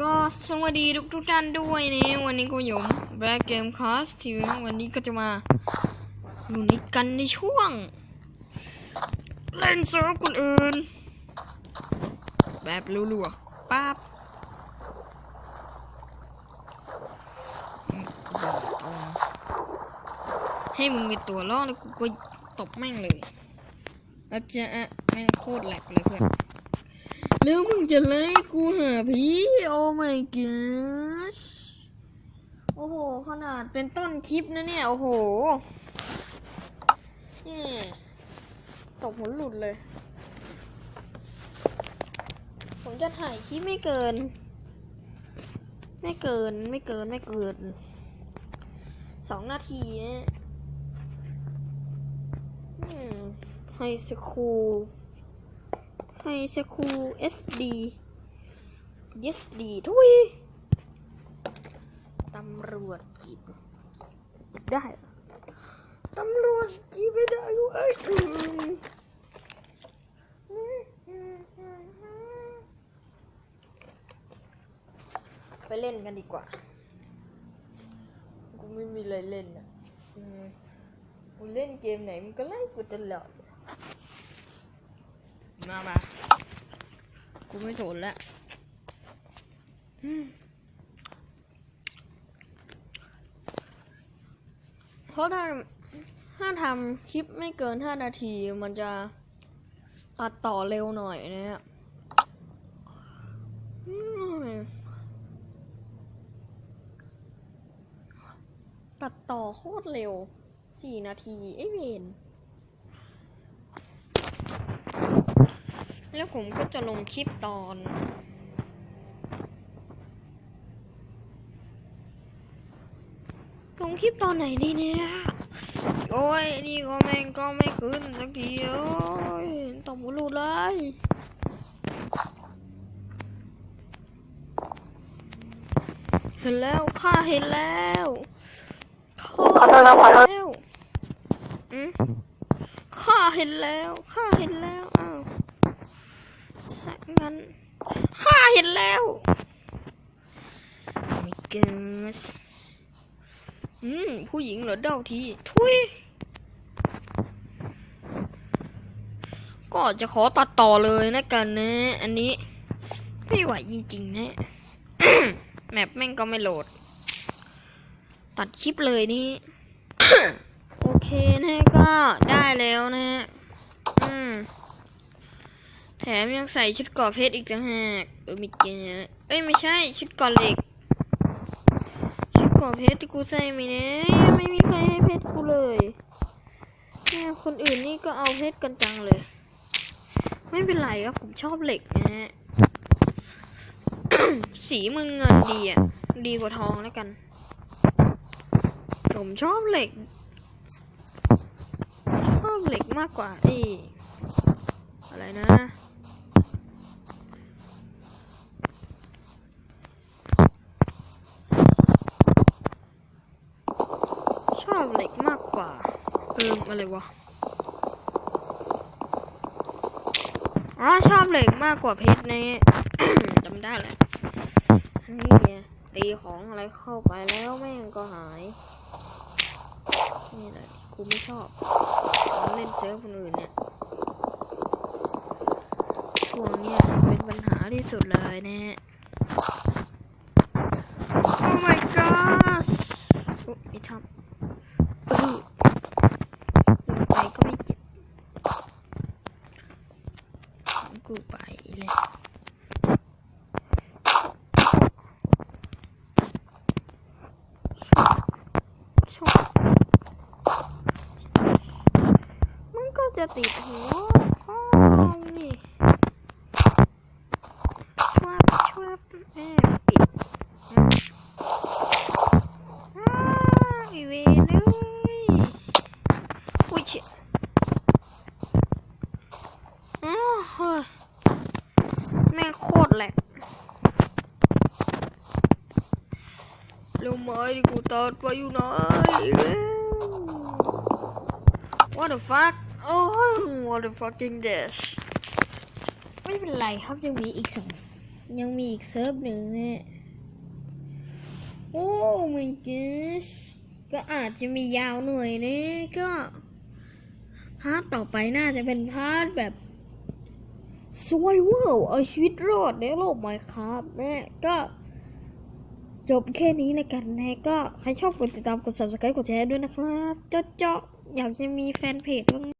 ก็สวัสดีทุกทุกๆท่านด้วยนี่วันนี้กูหยมแบล็กเกมคอสทีวีวันนี้ก็จะมาอยู่ในกันในช่วง เล่นเซิร์ฟคนอื่น แบบรัวๆป๊าบให้มึงเป็นตัวล่อแล้วกูก็ตบแม่งเลยแล้วจะแม่งโคตรแหลกเลยเพื่อน แล้วมึงจะไล่กูหาพี่โอ้ my god โอ้โห ขนาดเป็นต้นคลิปนะเนี่ย โอ้โหนี่ตกหัวหลุดเลย ผมจะถ่ายคลิปไม่เกิน ไม่เกินไม่เกินไม่เกินสองนาทีเนี่ยไฮสคูล ไฮสคูล SD SD ทุยตำรวจจีบได้ตำรวจจีบไม่ได้เว้ยไปเล่นกันดีกว่า กูไม่มีอะไรเล่นอะกูเล่นเกมไหนมันก็ไล่กูตลอด มามากูไม่สนละอืมเพราะถ้าถ้าทำคลิปไม่เกินห้านาทีมันจะตัดต่อเร็วหน่อยนะฮะตัดต่อโคตรเร็วสี่นาที ไอ้เวน แล้วผมก็จะลงคลิปตอน ลงคลิปตอนไหนดีเนี่ย โอ้ย นี่ก็แม่งก็ไม่ขึ้นสักทีโอ้ยตบหัวหลุดเลยเห็นแล้วข้าเห็นแล้วข้าเห็นแล้วอืมข้าเห็นแล้วข้าเห็นแล้วอ้าวสัก งั้นข้าเห็นแล้วไม่เกิสอืม ผู้หญิงเหรอเด้าที ทุย ก็จะขอตัดต่อเลยนะกันนะ อันนี้ ไม่ไหวจริงๆ นะ แมปแม่งก็ไม่โหลด ตัดคลิปเลยนี่ โอเคนะก็ได้แล้วนะ อืม มยังใส่ชุดกราะเพชรอีกต่างหากเออมีเกยเอ้ยไม่ใช่ชุดกราะเหล็ก ชุดกราะเพชรที่กูใส่ไม่เนะไม่มีใครให้เพชรกูเลยเนี่ยคนอื่นนี่ก็เอาเพชรกันจังเลย ไม่เป็นไรครับผมชอบเหล็กนะฮะสีมึงเงินดีอะดีกว่าทองแล้วกัน ผมชอบเหล็กชอบเหล็กมากกว่าไอ้อะไรนะ อบเหล็กมากกว่า เอออะไรวะอ๋อชอบเหล็กมากกว่าเพชรนี่จำได้แหละนี่ไงตีของอะไรเข้าไปแล้วแม่งก็หาย นี่แหละกูไม่ชอบมาเล่นเซิร์ฟคนอื่นเนี่ยช่วงเนี้ยเป็นปัญหาที่สุดเลยนะฮะ Oh my gosh อุ๊ยมีทำอื้อลงไปก็ไม่เจ็บของกูไปเลย ชอบมันก็จะติดหัวพ่อนี่ชวบชวบแอบปิดอ้าอีเวนเลยอุ้ยเชี่ยอ้าวแม่งโคตรแหลก รู้ไหมที่กูตัดไปอยู่ไหนแล้ว What the fuck โอ้ What the fucking this ไม่เป็นไรครับยังมีอีกสองยังมีอีกเซิร์ฟหนึ่งเนี่ยโอ้ my gosh ก็อาจจะมียาวหน่อยนะก็พาร์ทต่อไปน่าจะเป็นพาร์ทแบบสวยวอร์เอาชีวิตรอดในโลกไมครับนะก็ จบแค่นี้เลยกันนะก็ใครชอบกดติดตามกด subscribe กดแชร์ด้วยนะครับ เจาะๆอยากจะมีแฟนเพจบ้าง